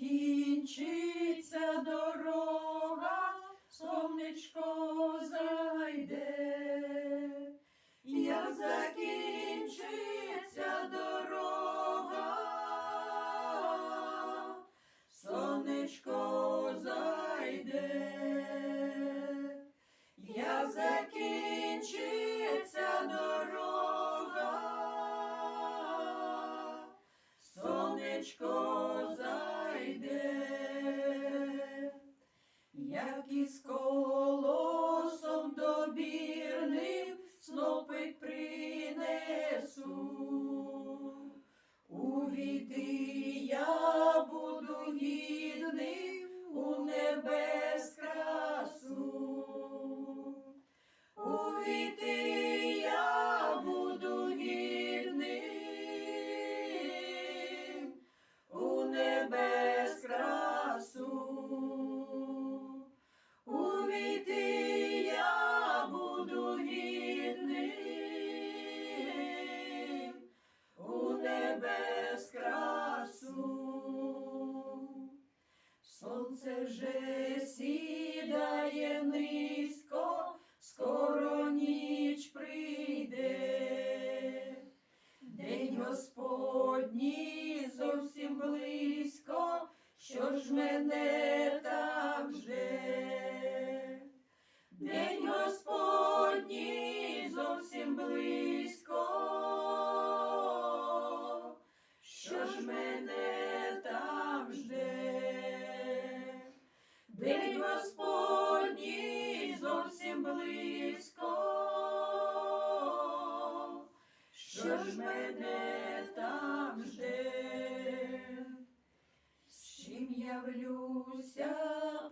закінчиться Увійти я буду гідним у небес. Сонце вже сідає низько, скоро ніч прийде. День Господній зовсім близько, що ж мене так жде. День Господній зовсім близько, День зовсім близько, що ж мене там жде. З чим явлюся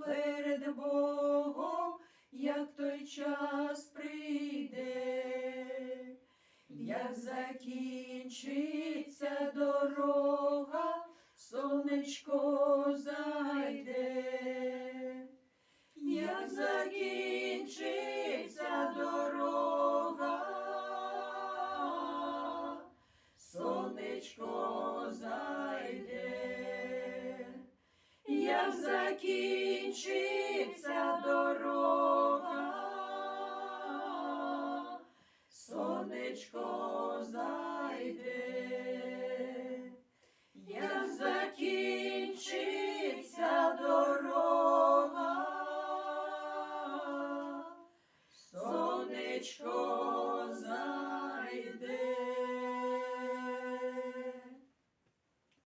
перед Богом, як той час прийде, як закінчиться дорога, сонечко як